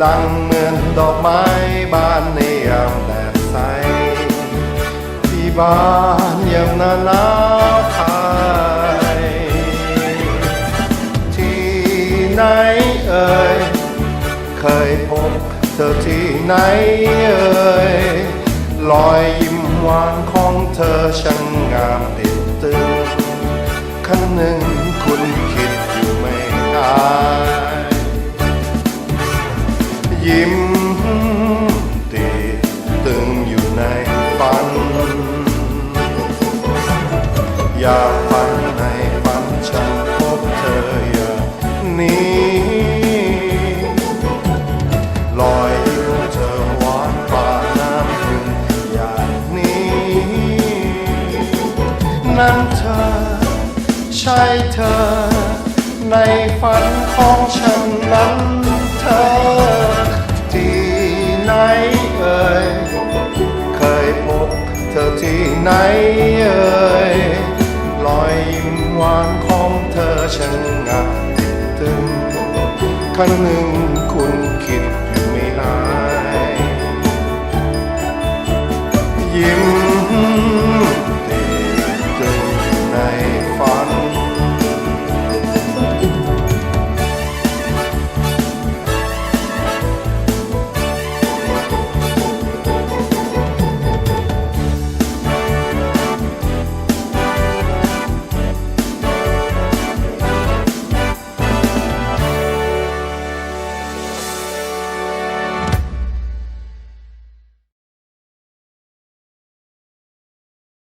บ้บานในยามแดดใสที่บ้านยังหนาหนาวไทยที่ไหนเอ่ยเคยพบเธอที่ไหนเอ่ยรอยยิ้มหวานของเธอช่างงามติดตึงครั้งหนึ่ง ยิ้มติดตึงอยู่ในฝัน อยากฝันในฝันฉันพบเธออย่างนี้ลอยยิ้มเธอหวานป่าน้ำพึ่งอย่างนี้นั่นเธอ ใช่เธอ ในฝันของฉันนั้น ที่ไหนเอ่ยรอยยิ้มหวานของเธอช่างงามติดตึงครั้งหนึ่งคุณ